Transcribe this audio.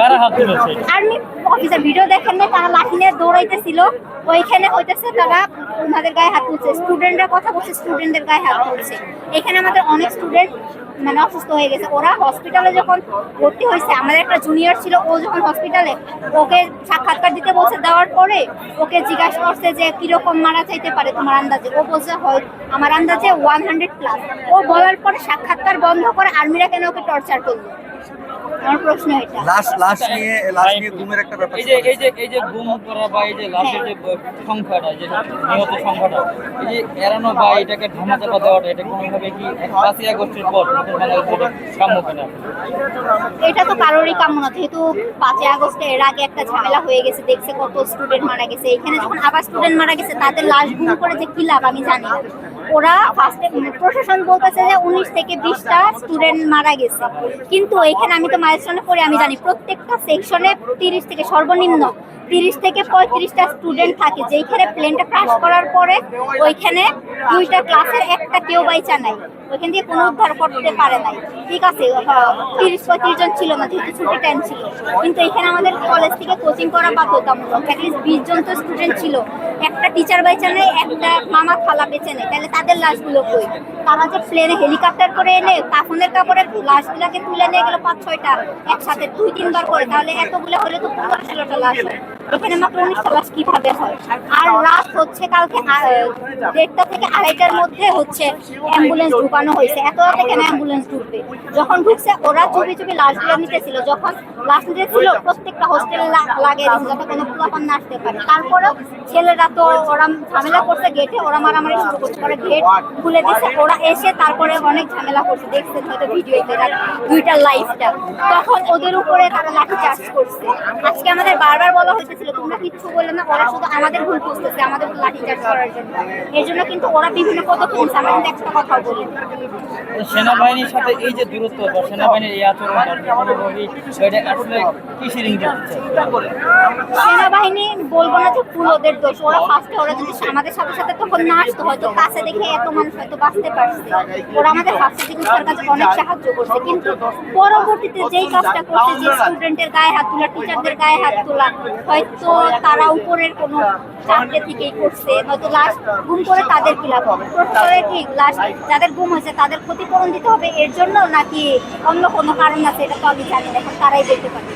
কারা হাত তুলেছে? আর্মি অফিসার ভিডিও দেখেন না তারা লাঠি নিয়ে দৌড়াইতেছিল। ওইখানে হইতেছে তারা ওনাদের গায়ে হাত তুলছে। স্টুডেন্টরা কথা বলছে স্টুডেন্টদের গায়ে হাত তুলছে। এখানে আমাদের অনেক স্টুডেন্ট মানে অসুস্থ হয়ে গেছে। ওরা হসপিটালে যখন ভর্তি হয়েছে, আমাদের একটা জুনিয়র ছিল, ও যখন হসপিটালে ওকে সাক্ষাৎকার দিতে বলছে, দেওয়ার পরে ওকে জিজ্ঞাসা করছে যে, কীরকম মারা চাইতে পারে তোমার আন্দাজে? ও বলছে, হয়, আমার আন্দাজে ওয়ান হান্ড্রেড প্লাস ও বলার পরে সাক্ষাৎকার বন্ধ করে আর্মিরা কেন ওকে টর্চার করল? লাশ লাশ নিয়ে লাশ নিয়ে গুমের একটা ব্যাপার এই যে এই যে এই যে গুম করা বা এই যে লাশের যে সংখ্যাটা যে নিহত সংখ্যাটা এই যে এড়ানো বা এটাকে ধামাচাপা দেওয়াটা এটা কোনোভাবে কি পাঁচই আগস্টের পর নতুন বাংলাদেশের কাম্য কিনা এটা তো কারোরই কাম্য না যেহেতু পাঁচই আগস্টে এর আগে একটা ঝামেলা হয়ে গেছে দেখছে কত স্টুডেন্ট মারা গেছে। এখানে যখন আবার স্টুডেন্ট মারা গেছে তাদের লাশ গুম করে যে কি লাভ আমি জানি না। ওরা ফার্স্টে প্রশাসন বলতেছে যে উনিশ থেকে বিশটা স্টুডেন্ট মারা গেছে। কিন্তু এখানে আমি তো মাইলস্টোনে পড়ে, আমি জানি প্রত্যেকটা সেকশনে তিরিশ থেকে সর্বনিম্ন তিরিশ থেকে পঁয়ত্রিশটা স্টুডেন্ট থাকে। যেইখানে প্লেনটা ক্রাশ করার পরে ওইখানে দুইটা ক্লাসের একটা কেউ বাইচা নাই। ওইখান দিয়ে কোনো উদ্ধার করতে পারে নাই। ঠিক আছে তিরিশ পঁয়ত্রিশ জন ছিল না, যেহেতু ছুটি টাইম ছিল। কিন্তু এখানে আমাদের কলেজ থেকে কোচিং করা বাধ্যতামূলক অ্যাটলিস্ট বিশ জন তো স্টুডেন্ট ছিল। একটা টিচার বেঁচে নেই একটা মামা খালা বেঁচে নেই তাহলে তাদের লাশগুলো কই? তারা যে প্লেনে হেলিকপ্টার করে এনে, কাফনের কাপড়ে লাশগুলোকে তুলে নিয়ে গেলো পাঁচ ছয়টা একসাথে, দুই তিনবার করে, তাহলে এতগুলো হলে তো পনেরো ষোলোটা লাশ এখানে মাত্র উনিশটা লাশ কীভাবে হয়? আর রাত হচ্ছে কালকে দেড়টা থেকে আড়াইটার মধ্যে হচ্ছে অ্যাম্বুলেন্স ঢুকানো হয়েছে। এত রাতে কেন অ্যাম্বুলেন্স ঢুকবে? যখন ঢুকছে, ওরা চুপি চুপি লাশগুলো নিতেছিল। যখন লাশ নিতেছিল প্রত্যেকটা হোস্টেল লাগিয়ে দিয়েছে যাতে কোনো পোলাপান না আসতে পারে। তারপরেও ছেলেরা তো ওরা ঝামেলা করছে গেটে ওরা মারামারি শুরু করছে। পরে গেট খুলে দিছে, ওরা এসে তারপরে অনেক ঝামেলা করছে। দেখছেন হয়তো ভিডিওতে দুইটা লাইফটা তখন ওদের উপরে তারা লাঠি চার্জ করছে। আজকে আমাদের বারবার বলা তোমরা কিচ্ছু বললে না ওরা শুধু আমাদের ভুল বুঝতেছে আমাদের করার জন্য। এর জন্য কিন্তু ওরা বিভিন্ন পদক্ষেপ নিচ্ছে আমরা কিন্তু একটা কথাও বলি সেনাবাহিনীর সাথে এই যে দূরত্ব বা সেনাবাহিনীর এই আচরণ কোনোভাবেই এটা আসলে কিসের ইঙ্গিত সেনাবাহিনী বলব না যে ফুল ওদের দোষ ওরা ফার্স্টে ওরা যদি আমাদের সাথে তখন না আসতো হয়তো কাছে দেখে এত মানুষ হয়তো বাঁচতে পারছে। ওরা আমাদের ফার্স্টে চিকিৎসার কাছে অনেক সাহায্য করছে। কিন্তু পরবর্তীতে যেই কাজটা করছে, যে স্টুডেন্টের গায়ে হাত তোলা টিচারদের গায়ে হাত তোলা, হয়তো তারা উপরের কোনো চারটে থেকেই করছে। হয়তো লাশ গুম করে তাদের কি লাভ হবে? প্রত্যেকের কি? লাশ যাদের গুম হয়েছে, তাদের ক্ষতিপূরণ দিতে হবে? এর জন্য নাকি অন্য কোনো কারণ আছে? এটা তো আমি জানি এখন তারাই দেখতে পারি।